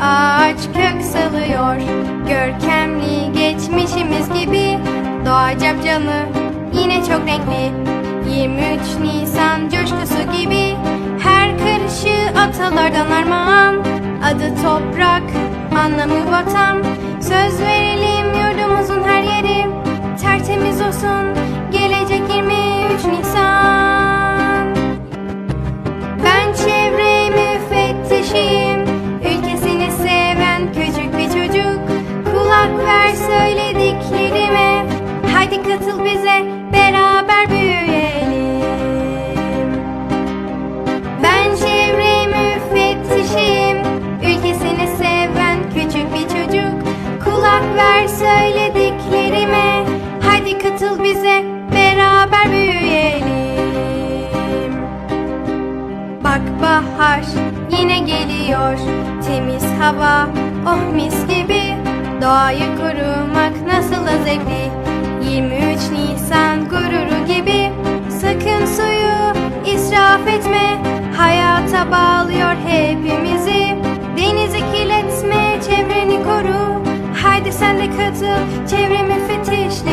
ağaç kök salıyor. Görkemli geçmişimiz gibi Doğa capcanlı yine çok renkli. 23 Nisan coşkusu gibi Her karışı atalardan armağan. Adı toprak, anlamı vatan Söz verelim bahar yine geliyor. Temiz hava oh mis gibi. Doğayı korumak nasıl da zevkli 23 Nisan gururu gibi. Sakın suyu israf etme. Hayata bağlıyor hepimizi. Denizi kirletme çevreni koru. Haydi sen de katıl çevre müfettişi